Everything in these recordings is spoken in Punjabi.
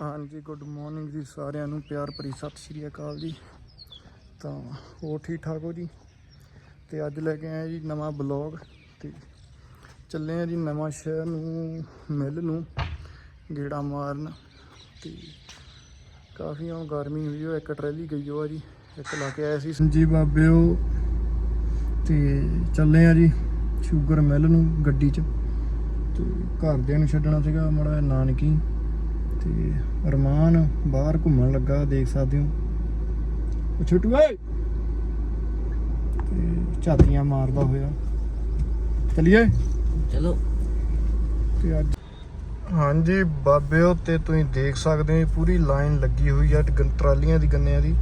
ਹਾਂਜੀ ਗੁੱਡ ਮਾਰਨਿੰਗ ਜੀ ਸਾਰਿਆਂ ਨੂੰ। ਪਿਆਰ ਭਰੀ ਸਤਿ ਸ਼੍ਰੀ ਅਕਾਲ ਜੀ। ਤਾਂ ਹੋਰ ਠੀਕ ਠਾਕ ਹੋ ਜੀ? ਤੇ ਅੱਜ ਲੈ ਕੇ ਆਏ ਜੀ ਨਵਾਂ ਬਲੌਗ ਤੇ ਚੱਲੇ ਆ ਜੀ ਨਵਾਂ ਸ਼ਹਿਰ ਨੂੰ ਮਿਲ ਨੂੰ, ਗੇੜਾ ਮਾਰਨ। ਤੇ ਕਾਫੀ ਹੁਣ ਗਰਮੀ ਹੋਈ ਹੋ ਇੱਕ ਟਰੈਲੀ ਗਈ ਹੋ ਆ ਜੀ, ਇੱਕ ਲਾ ਕੇ ਆਇਆ ਸੀ। ਜੀ ਬਾਬਿਓ, ਤੇ ਚੱਲੇ ਆ ਜੀ ਸ਼ੂਗਰ ਮਿਲ ਨੂੰ ਗੱਡੀ 'ਚ। ਤੇ ਘਰਦਿਆਂ ਨੂੰ ਛੱਡਣਾ ਸੀਗਾ ਮਾੜਾ ਨਾਨਕੀ। ਤੇ ਅਰਮਾਨ ਬਾਹਰ ਘੁੰਮਣ ਲੱਗਾ ਦੇਖ ਸਕਦੇ ਹੋ ਉਹ ਛੋਟੂ ਓਏ! ਤੇ ਝਾਤੀਆਂ ਮਾਰਦਾ ਹੋਇਆ। ਚਲਿਏ? ਚਲੋ। ਤੇ ਅੱਜ ਹਾਂਜੀ ਬਾਬਿਓ ਤੇ ਤੁਸੀਂ ਦੇਖ ਸਕਦੇ ਹੋ ਪੂਰੀ ਲਾਈਨ ਲੱਗੀ ਹੋਈ ਆ ਟਰਾਲੀਆਂ ਦੀ ਗੰਨਿਆਂ ਦੀ।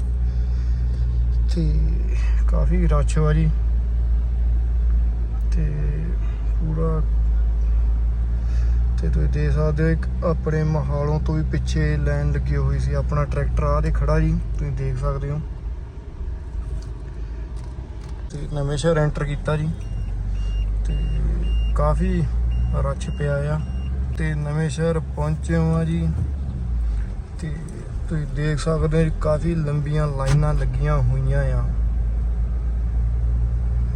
ਤੇ ਕਾਫੀ ਰਸ਼ ਵਾ ਜੀ। ਤੇ ਪੂਰਾ ਤੇ ਤੁਸੀਂ ਦੇਖ ਸਕਦੇ ਹੋ ਇੱਕ ਆਪਣੇ ਮਹਾਲੋਂ ਤੋਂ ਵੀ ਪਿੱਛੇ ਲਾਈਨ ਲੱਗੀ ਹੋਈ ਸੀ, ਆਪਣਾ ਟਰੈਕਟਰ ਆ ਦੇ ਖੜਾ ਜੀ, ਤੁਸੀਂ ਦੇਖ ਸਕਦੇ ਹੋ। ਤੇ ਨਵੇਂ ਸ਼ਹਿਰ ਐਂਟਰ ਕੀਤਾ ਜੀ। ਤੇ ਕਾਫੀ ਰੱਛ ਪਿਆ ਆ। ਤੇ ਨਵੇਂ ਸ਼ਹਿਰ ਪਹੁੰਚੇ ਹਾਂ ਜੀ। ਤੇ ਤੁਸੀਂ ਦੇਖ ਸਕਦੇ ਹੋ ਕਾਫੀ ਲੰਬੀਆਂ ਲਾਈਨਾਂ ਲੱਗੀਆਂ ਹੋਈਆਂ ਆ।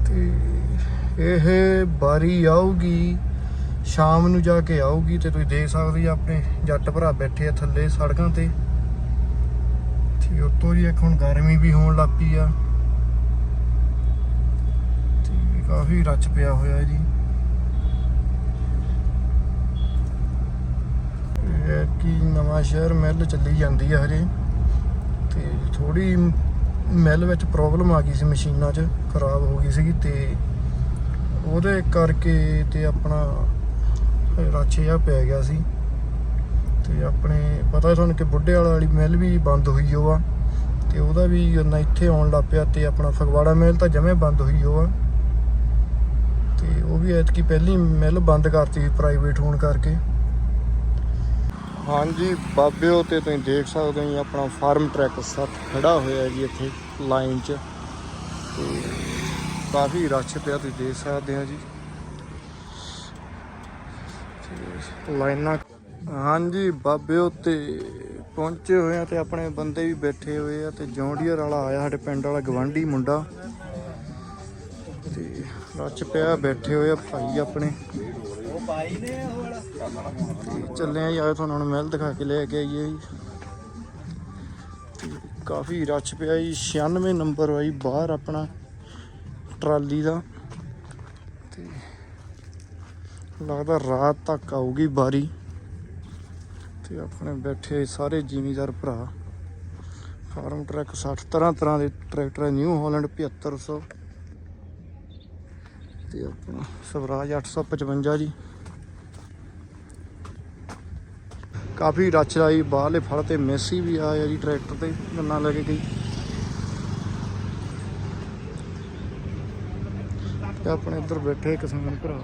ਤੇ ਇਹ ਬਾਰੀ ਆਊਗੀ ਸ਼ਾਮ ਨੂੰ ਜਾ ਕੇ ਆਊਗੀ ਤੇ ਤੁਸੀਂ ਦੇਖ ਸਕਦੇ ਹੋ ਆਪਣੇ ਜੱਟ ਭਰਾ ਬੈਠੇ ਆ ਥੱਲੇ ਸੜਕਾਂ ਤੇ। ਤੇ ਉੱਤੋਂ ਜੀ ਇੱਕ ਹੁਣ ਗਰਮੀ ਵੀ ਹੋਣ ਲੱਗ ਪਈ ਆ। ਤੇ ਕਾਫੀ ਰੱਚ ਪਿਆ ਹੋਇਆ ਜੀ। ਇਹ ਕੀ ਨਵਾਂ ਸ਼ਹਿਰ ਮਿਲ ਚੱਲੀ ਜਾਂਦੀ ਆ ਹਜੇ। ਤੇ ਥੋੜੀ ਮਿਲ ਵਿੱਚ ਪ੍ਰੋਬਲਮ ਆ ਗਈ ਸੀ ਮਸ਼ੀਨਾਂ 'ਚ, ਖਰਾਬ ਹੋ ਗਈ ਸੀਗੀ ਤੇ ਉਹਦੇ ਕਰਕੇ ਤੇ ਆਪਣਾ ਰਾਛੇ ਜਿਹਾ ਪੈ ਗਿਆ ਸੀ। ਤੇ ਆਪਣੇ, ਪਤਾ ਤੁਹਾਨੂੰ ਕਿ ਬੁੱਢੇ ਵਾਲਾ ਵਾਲੀ ਮਿਲ ਵੀ ਬੰਦ ਹੋਈ ਉਹ ਆ। ਤੇ ਉਹਦਾ ਵੀ ਉਹਨਾਂ ਇੱਥੇ ਆਉਣ ਲੱਗ ਪਿਆ ਤੇ ਆਪਣਾ ਫਗਵਾੜਾ ਮਿਲ ਤਾਂ ਜਮੇ ਬੰਦ ਹੋਈ ਉਹ ਆ। ਤੇ ਉਹ ਵੀ ਐਤਕੀ ਪਹਿਲੀ ਮਿਲ ਬੰਦ ਕਰਤੀ ਪ੍ਰਾਈਵੇਟ ਹੋਣ ਕਰਕੇ। ਹਾਂਜੀ ਬਾਬਿਓ ਤੇ ਤੁਸੀਂ ਦੇਖ ਸਕਦੇ ਹੋ ਜੀ, ਆਪਣਾ ਫਾਰਮ ਟਰੈਕ ਸੱਤ ਖੜਾ ਹੋਇਆ ਜੀ ਇੱਥੇ ਲਾਈਨ 'ਚ। ਤੇ ਕਾਫੀ ਰਸ਼ ਪਿਆ ਤੁਸੀਂ ਦੇਖ ਸਕਦੇ ਹੋ ਜੀ। ਲਾਈਨਾਂ। ਹਾਂਜੀ ਬਾਬਿਓ ਤੇ ਪਹੁੰਚੇ ਹੋਏ ਆ ਤੇ ਆਪਣੇ ਬੰਦੇ ਵੀ ਬੈਠੇ ਹੋਏ ਆ ਤੇ ਜੌਂਡੀਅਰ ਵਾਲਾ ਆਇਆ ਸਾਡੇ ਪਿੰਡ ਵਾਲਾ, ਗਵਾਂਢੀ ਮੁੰਡਾ। ਤੇ ਰੱਛ ਪਿਆ, ਬੈਠੇ ਹੋਏ ਆ ਭਾਈ ਆਪਣੇ। ਤੇ ਚੱਲੇ ਆ ਜੀ ਆਏ ਤੁਹਾਨੂੰ ਹੁਣ ਮਹਿਲ ਦਿਖਾ ਕੇ ਲੈ ਕੇ ਆਈਏ ਜੀ। ਕਾਫੀ ਰੱਛ ਪਿਆ ਜੀ 96 ਨੰਬਰ ਆਈ ਬਾਹਰ ਆਪਣਾ ਟਰਾਲੀ ਦਾ। ਤੇ ਲੱਗਦਾ ਰਾਤ ਤੱਕ ਆਊਗੀ ਬਾਰੀ। ਤੇ ਆਪਣੇ ਬੈਠੇ ਸਾਰੇ ਜ਼ਿਮੀਦਾਰ ਭਰਾ। ਫਾਰਮ ਟਰੈਕ 60 ਤਰ੍ਹਾਂ ਤਰ੍ਹਾਂ ਦੇ ਟਰੈਕਟਰ ਹੈ ਨਿਊ ਹਾਲੈਂਡ 7500 ਤੇ ਆਪਣਾ ਸਵਰਾਜ 855 ਜੀ। ਕਾਫੀ ਰੱਛ ਆਈ ਬਾਹਰਲੇ ਫੜ ਤੇ ਮੈਸੀ ਵੀ ਆਇਆ ਜੀ ਟਰੈਕਟਰ ਤੇ, ਗੰਨਾ ਲੈ ਕੇ ਗਈ। ਤੇ ਆਪਣੇ ਇੱਧਰ ਬੈਠੇ ਕਿਸਾਨ ਭਰਾ।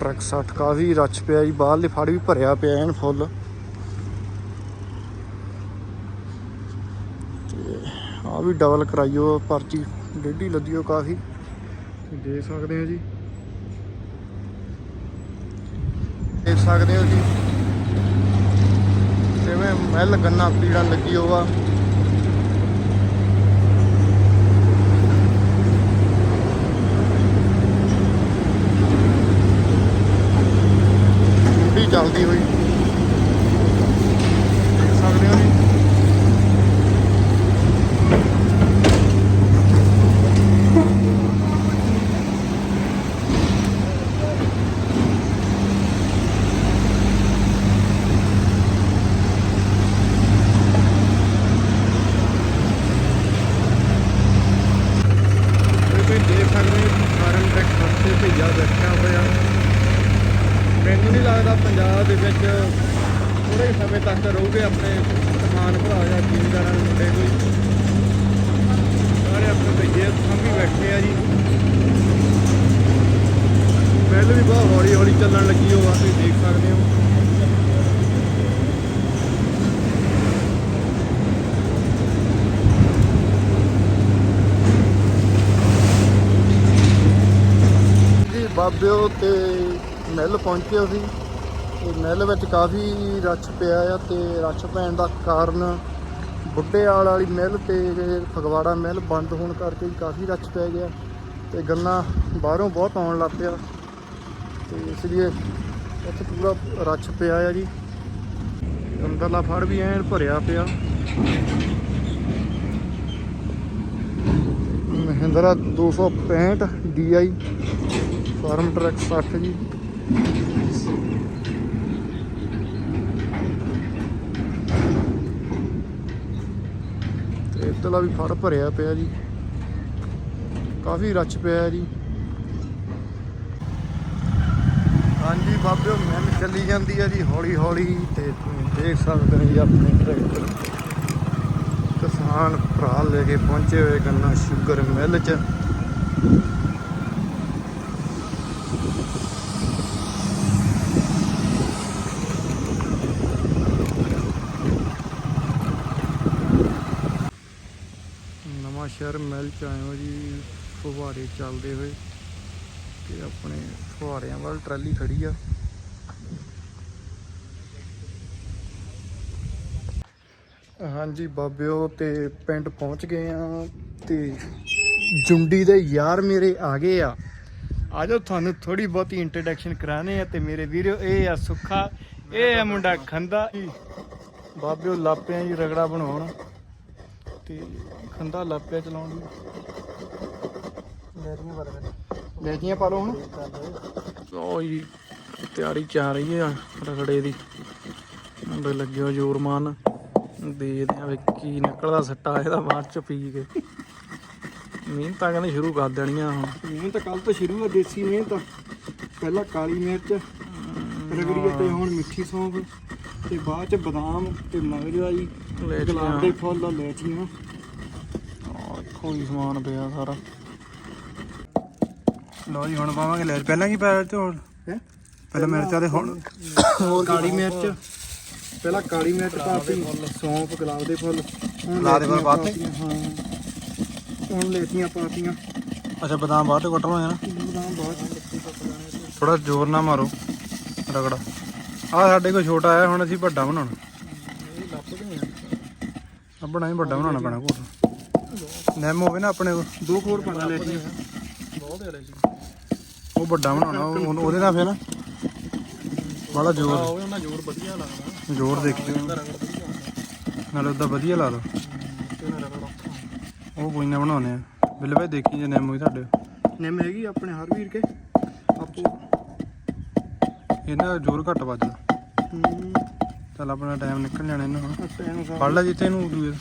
ਟਰੱਕ 60 ਕਾਫੀ ਰੱਛ ਪਿਆ ਜੀ ਬਾਹਰਲੇ ਫੜ ਵੀ ਭਰਿਆ ਪਿਆ ਐਨ ਫੁੱਲ। ਤੇ ਆ ਵੀ ਡਬਲ ਕਰਾਈਓ ਪਰਚੀ ਡੇਢੀ ਲੱਦੀਓ ਕਾਫੀ ਦੇ ਸਕਦੇ ਹੋ ਜੀ। ਦੇਖ ਸਕਦੇ ਹੋ ਜੀ। ਜਿਵੇਂ ਮਹਿਲ ਗੰਨਾ ਪੀੜਨ ਲੱਗੀ ਹੋਵਾ ਵੀ ਚੱਲਦੀ ਹੋਈ ਦੇਖ ਸਕਦੇ ਹੋ ਜੀ ਇਹ ਤੁਸੀਂ ਦੇਖ ਸਕਦੇ ਹੋ ਫਾਰਮ ਟੈਕ ਤੇ ਭਈਆ ਬੈਠਿਆ ਹੋਇਆ ਮੈਨੂੰ ਨਹੀਂ ਲੱਗਦਾ ਪੰਜਾਬ ਦੇ ਵਿੱਚ ਥੋੜੇ ਸਮੇਂ ਤੱਕ ਰਹੂਗੇ ਆਪਣੇ ਕਿਸਾਨ ਭਰਾ ਜਾਂ ਜ਼ਿਮੀਂਦਾਰਾਂ ਦੇ ਮੁੰਡੇ ਕੋਈ ਸਾਰੇ ਆਪਣੇ ਭਈਏ ਸੰਭੀ ਬੈਠੇ ਆ ਜੀ। ਪਹਿਲੇ ਵੀ ਬਹੁਤ ਹੌਲੀ ਹੌਲੀ ਚੱਲਣ ਲੱਗੀ ਉਹ ਆ ਤੁਸੀਂ ਦੇਖ ਸਕਦੇ ਹੋ। ਜੀ, ਬਾਬਿਓ ਤੇ ਮਿਲ ਪਹੁੰਚੇ ਅਸੀਂ। ਤੇ ਮਹਿਲ ਵਿੱਚ ਕਾਫੀ ਰੱਛ ਪਿਆ ਆ ਤੇ ਰੱਛ ਪੈਣ ਦਾ ਕਾਰਨ ਬੁੱਢੇਆਲ ਵਾਲੀ ਮਿੱਲ ਤੇ ਫਗਵਾੜਾ ਮਿੱਲ ਬੰਦ ਹੋਣ ਕਰਕੇ ਕਾਫੀ ਰੱਛ ਪੈ ਗਿਆ ਤੇ ਗੰਨਾ ਬਾਹਰੋਂ ਬਹੁਤ ਆਉਣ ਲੱਗ ਪਿਆ। ਤੇ ਇਸ ਲਈ ਇੱਥੇ ਪੂਰਾ ਰੱਛ ਪਿਆ ਆ ਜੀ। ਅੰਦਰਲਾ ਫੜ ਵੀ ਐਨ ਭਰਿਆ ਪਿਆ। ਮਹਿੰਦਰਾ 265 DI ਫਾਰਮ ਟਰੈਕ 60 ਜੀ। ਤੇ ਵੀ ਫੜ ਭਰਿਆ ਪਿਆ ਜੀ। ਕਾਫੀ ਰੱਛ ਪਿਆ ਜੀ। ਹਾਂਜੀ ਬਾਬਿਓ ਮਿਲ ਚੱਲੀ ਜਾਂਦੀ ਹੈ ਜੀ ਹੌਲੀ ਹੌਲੀ ਤੇ ਤੁਸੀਂ ਦੇਖ ਸਕਦੇ ਹੋ ਜੀ ਆਪਣੇ ਟਰੈਕਟਰ ਕਿਸਾਨ ਭਰਾ ਲੈ ਕੇ ਪਹੁੰਚੇ ਹੋਏ ਗੰਨਾ ਸ਼ੂਗਰ ਮਿਲ 'ਚ ਨਵਾਂ ਸ਼ਹਿਰ ਮਿਲ 'ਚ ਆਏ ਹੋ ਜੀ, ਫੁਹਾਰੇ ਚੱਲਦੇ ਹੋਏ ਤੇ ਆਪਣੇ ਫੁਹਾਰਿਆਂ ਵੱਲ ਟਰਾਲੀ ਖੜੀ ਆ। ਹਾਂਜੀ ਬਾਬਿਓ, ਤੇ ਪਿੰਡ ਪਹੁੰਚ ਗਏ ਆ ਤੇ ਜੁੰਡੀ ਦੇ ਯਾਰ ਮੇਰੇ ਆ ਗਏ ਆ। ਆਜੋ ਤੁਹਾਨੂੰ ਥੋੜੀ ਬਹੁਤੀ ਇੰਟਰੋਡਕਸ਼ਨ ਕਰਾਣੇ ਆ ਤੇ ਮੇਰੇ ਵੀਰੋ, ਇਹ ਆ ਸੁੱਖਾ, ਇਹ ਆ ਮੁੰਡਾ ਖੰਦਾ। ਬਾਬਿਓ, ਲਾਪਿਆਂ ਜੀ ਰਗੜਾ ਬਣਾਉਣ ਤੇ ਖੰਦਾ ਲਾਪਿਆ ਚਲਾਉਣ ਦੀ ਲੈਜੀਆਂ ਪਾ ਲਓ ਹੁਣ। ਲਓ ਜੀ ਤਿਆਰੀ ਚੱਲ ਰਹੀ ਆ ਰਗੜੇ ਦੀ। ਮੁੰਡੇ ਲੱਗੇ ਹੋ ਜ਼ੋਰ ਮਾਨ ਦੇਖਦੇ ਆ ਵੀ ਕੀ ਨਿਕਲਦਾ ਸੱਟਾ ਇਹਦਾ ਬਾਅਦ ਚ ਪੀ ਕੇ। ਮਿਹਨਤਾਂ ਕਹਿੰਦੇ ਸ਼ੁਰੂ ਕਰ ਦੇਣੀਆਂ ਹੁਣ। ਮਿਹਨਤ ਕੱਲ ਤੋਂ ਸ਼ੁਰੂ ਆ ਦੇਸੀ ਮਿਹਨਤ ਪਹਿਲਾਂ ਕਾਲੀ ਮਿਰਚ ਰਗੜੀ ਤੇ ਹੁਣ ਮਿੱਠੀ ਸੌਂਫ ਤੇ ਬਾਅਦ ਚ ਬਦਾਮ ਤੇ ਮਗਜ ਆ ਜੀ ਗੁਲਾਬ ਦੇ ਫੁੱਲ ਲੈਚੀਆਂ ਕੋਈ ਸਮਾਨ ਪਿਆ ਸਾਰਾ। ਲਓ ਜੀ ਹੁਣ ਪਾਵਾਂਗੇ ਲੈ ਪਹਿਲਾਂ ਕੀ ਪਾਇਆ ਤੇ ਹੁਣ ਪਹਿਲਾਂ ਮਿਰਚਾਂ ਦੇ ਹੁਣ ਹੋਰ ਕਾਲੀ ਮਿਰਚ ਪਹਿਲਾਂ ਕਾਲੀ ਮਿਰਚ ਪਾਤੀ ਸੌਂਫ ਗੁਲਾਬ ਦੇ ਫੁੱਲ। ਗੁਲਾਬ ਦੇ ਫੁੱਲ ਪਾਤੇ? ਹਾਂ। ਹੁਣ ਲੈਚੀਆਂ ਪਾਤੀਆਂ। ਅੱਛਾ ਬਦਾਮ ਬਾਅਦ ਚ ਕੱਟਣਾ ਹੈ ਬਦਾਮ ਬਾਅਦ ਥੋੜਾ ਜ਼ੋਰ ਨਾ ਮਾਰੋ ਰਗੜਾ। ਆ ਸਾਡੇ ਕੋਲ ਛੋਟਾ ਹੈ ਹੁਣ ਅਸੀਂ ਵੱਡਾ ਬਣਾਉਣਾ। ਆ ਬਣਾ ਹੀ ਵੱਡਾ ਬਣਾਉਣਾ ਪੈਣਾ ਕੋਟ ਨੈਮ ਹੋਵੇ ਨਾ ਆਪਣੇ ਕੋਲ ਦੋ ਖੋਰ ਪਾਣਾ ਲੈਚੀਆਂ ਬਹੁਤ ਹੈ ਜੀ ਉਹ ਵੱਡਾ ਬਣਾਉਣਾ ਉਹ- ਉਹਦੇ ਨਾਲ ਫਿਰ। ਬੜਾ ਜ਼ੋਰ। ਉਹਨਾਂ ਜੋਰ ਵਧੀਆ ਲੱਗਦਾ। ਜ਼ੋਰ ਦੇਖਿਓ ਨਾਲੇ ਉਹਦਾ ਵਧੀਆ ਲਾ ਲਓ। ਉਹ ਕੋਈ ਨਾ ਬਣਾਉਣੇ ਆ। ਬਿੱਲੇ ਭਾਈ ਦੇਖੀ ਜੇ ਨੈਮ ਹੋਈ ਤੁਹਾਡੇ। ਨਿੰਮ ਹੈਗੀ ਆਪਣੇ ਹਰ ਵੀਰ ਕੇ। ਆਪੋ। ਇਹਨਾਂ ਜ਼ੋਰ ਘੱਟ ਵੱਜਦਾ। ਹੂੰ। ਚੱਲ ਆਪਣਾ ਟਾਈਮ ਨਿਕਲ ਜਾਣਾ ਇਹਨਾਂ ਹੁਣ ਟਾਈਮ ਫੜ ਲੈ ਜਿੱਤੇ ਇਹਨੂੰ ਦੂਏ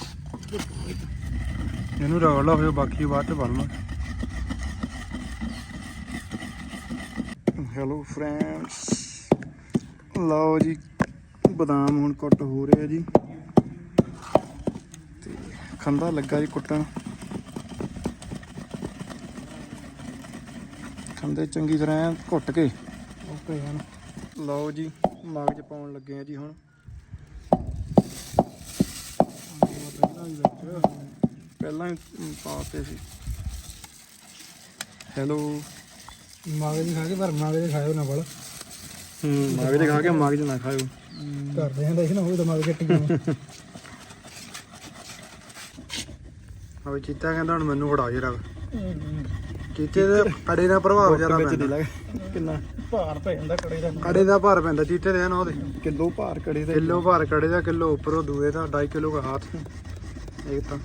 ਇਹਨੂੰ ਰਗੜ ਲਾ ਫਿਰ ਬਾਕੀ ਬਾਅਦ ਚ ਲਾ ਹੈਲੋ ਫਰੈਂਡਸ ਲਓ ਜੀ ਬਦਾਮ ਹੁਣ ਕੁੱਟ ਹੋ ਰਿਹਾ ਜੀ। ਤੇ ਖੰਦਾ ਲੱਗਾ ਜੀ ਕੁੱਟਣ। ਖੰਦੇ ਚੰਗੀ ਤਰ੍ਹਾਂ ਘੁੱਟ ਕੇ। ਓਕੇ ਹਨ ਲਓ ਜੀ ਮਗਜ ਪਾਉਣ ਲੱਗੇ ਆ ਜੀ ਹੁਣ। ਪਹਿਲਾਂ ਹੀ ਪਾਤੇ ਸੀ। ਹੈਲੋ। ਮਗਜ ਖਾ ਕੇ ਪਰ ਮਗਜ ਖਾਇਓ ਨਾ ਬਲ। ਹੂੰ ਮਗਜ ਖਾ ਕੇ ਮਗਜ ਨਾ ਖਾਇਓ। ਕਰਦੇ ਹਾਂ ਦੇਖ ਨਾ ਹੋਵੇ ਦਿਮਾਗ ਕੱਟੀ ਜਾਣਾ હવે ਚੀਤਾ ਕਹਿੰਦਾ ਹੁਣ ਮੈਨੂੰ ਫੜਾ ਜੇ ਰਗ ਚੀਤੇ ਦੇ ਕੜੇ ਦਾ ਪ੍ਰਭਾਵ ਜ਼ਿਆਦਾ ਪੈਂਦਾ। ਕਿੰਨਾ? ਭਾਰ ਪੈ ਜਾਂਦਾ ਕੜੇ ਦਾ। ਕੜੇ ਦਾ ਭਾਰ ਪੈਂਦਾ ਚੀਤੇ ਦੇ ਨਾ ਉਹਦੇ। ਕਿਲੋ ਭਾਰ ਕੜੇ ਦਾ। ਕਿਲੋ ਭਾਰ ਕੜੇ ਦਾ ਕਿਲੋ ਉੱਪਰੋਂ ਦੂਏ ਦਾ 2.5 ਕਿਲੋ ਦਾ ਹੱਥ। ਇੱਕ ਤਾਂ।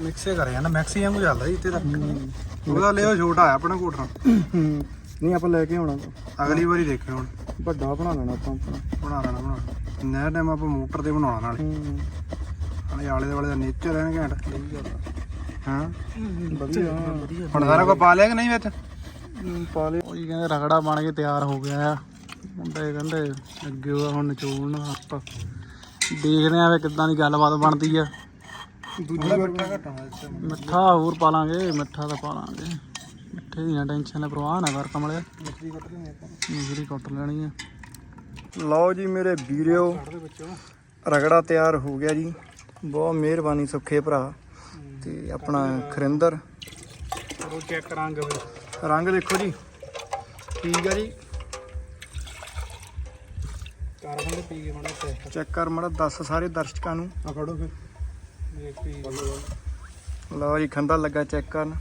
ਮਿਕਸੇ ਕਰ ਜਾਂਦਾ ਮੈਕਸੀ ਵਾਂਗੂ ਚੱਲਦਾ ਜੀ ਇੱਥੇ ਤਾਂ ਉਹਦਾ ਲਿਓ ਛੋਟਾ ਆ ਆਪਣਾ ਕੋਟਰਾ ਹੂੰ ਨਹੀਂ ਆਪਾਂ ਲੈ ਕੇ ਆਉਣਾ। ਅਗਲੀ ਵਾਰੀ ਦੇਖਿਓ ਹੁਣ। ਵੱਡਾ ਬਣਾ ਲੈਣਾ ਆਪਾਂ ਬਣਾ ਲੈਣਾ ਬਣਾ ਲੈਣਾ। ਨਹਿਰ ਟਾਈਮ ਆਪਾਂ ਮੋਟਰ ਤੇ ਬਣਾਉਣਾ ਨਾਲੇ। ਹੂੰ। ਨਾਲੇ ਆਲੇ ਦੇ ਵਾਲੇ ਦਾ ਨੇਚਰ ਐਨ ਘੈਂਟ। ਹਾਂ? ਵਧੀਆ। ਹੁਣ ਸਾਰਾ ਕੋ ਪਾ ਲਿਆ ਕਿ ਨਹੀਂ ਵਿੱਚ? ਪਾ ਲੈ ਉਹ ਜੀ ਕਹਿੰਦੇ ਰਗੜਾ ਬਣ ਕੇ ਤਿਆਰ ਹੋ ਗਿਆ ਆ। ਮੁੰਡੇ ਕਹਿੰਦੇ ਅੱਗੇ ਉਹ ਹੁਣ ਨਿਚੋੜਨ ਆਪਾਂ। ਦੇਖਦੇ ਆਂ ਵੀ ਕਿੱਦਾਂ ਦੀ ਗੱਲਬਾਤ ਬਣਦੀ ਆ। ਦੂਜੀ ਵਾਰ ਮਿੱਠਾ ਘਟਾਉਣਾ ਮਿੱਠਾ ਹੋਰ ਪਾ ਲਾਂਗੇ ਮਿੱਠਾ ਤਾਂ ਪਾ ਲਾਂਗੇ ਮਿੱਠੇ ਦੀ ਨਾ ਟੈਨਸ਼ਨ ਨਾ ਪ੍ਰਵਾਹ ਨਾ ਕਰ ਕਮਲਿਆ। ਮਿੱਠੀ ਕੱਟ ਲੈਣੀ ਆਪਾਂ। ਮਿਸਰੀ ਕੱਟ ਲੈਣੀ ਆ। ਲਓ ਜੀ ਮੇਰੇ ਵੀਰਿਓ ਰਗੜਾ ਤਿਆਰ ਹੋ ਗਿਆ ਜੀ। ਬਹੁਤ ਮਿਹਰਬਾਨੀ ਸੁੱਖੇ ਭਰਾ ਤੇ ਆਪਣਾ ਖਰਿੰਦਰ। ਉਹ ਚੈੱਕ ਕਰਾਂਗੇ ਬਈ ਰੰਗ ਦੇਖੋ ਜੀ। ਠੀਕ ਆ ਜੀ। ਕਰ ਬੰਦੇ ਪੀ ਕੇ ਮਾੜਾ ਟੈਸਟ ਚੈੱਕ ਕਰ ਮੜਾ ਦੱਸ ਸਾਰੇ ਦਰਸ਼ਕਾਂ ਨੂੰ। ਆ ਫੜੋ ਫਿਰ। ਲਓ ਜੀ ਖੰਦਾ ਲੱਗਾ ਚੈੱਕ ਕਰਨ।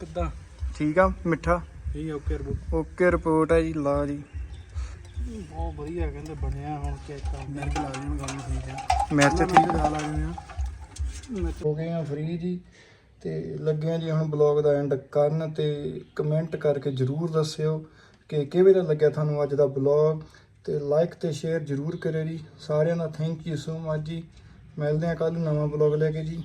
ਕਿੱਦਾਂ? ਠੀਕ ਆ ਮਿੱਠਾ? ਠੀਕ ਓਕੇ ਰਿਪੋਰਟ ਓਕੇ ਰਿਪੋਰਟ ਹੈ ਜੀ ਲਓ ਜੀ। ਬਹੁਤ ਵਧੀਆ ਕਹਿੰਦੇ ਬਣਿਆ ਹੁਣ ਚੈੱਕ ਕਰ ਮੇਰੇ ਕੋਲ ਆ ਜਾਣ ਗੱਲ ਠੀਕ ਹੈ ਮਿਰਚ ਠੀਕ ਲਾ ਲਾ ਜਿਵੇਂ ਆ। ਹੋ ਗਏ ਆ ਫ੍ਰੀ ਜੀ ਤੇ ਲੱਗੇ ਆ ਜੀ ਹੁਣ ਬਲੌਗ ਦਾ ਐਂਡ ਕਰਨ ਤੇ ਕਮੈਂਟ ਕਰਕੇ ਜਰੂਰ ਦੱਸਿਓ ਕਿ ਕਿਵੇਂ ਦਾ ਲੱਗਿਆ ਤੁਹਾਨੂੰ ਅੱਜ ਦਾ ਬਲੌਗ ਤੇ ਲਾਈਕ ਤੇ ਸ਼ੇਅਰ ਜਰੂਰ ਕਰਿਓ ਜੀ। ਸਾਰਿਆਂ ਦਾ ਥੈਂਕ ਯੂ ਸੋ ਮਚ ਜੀ। ਮਿਲਦੇ ਆ ਕੱਲ ਨਵਾਂ ਬਲੌਗ ਲੈ ਕੇ ਜੀ।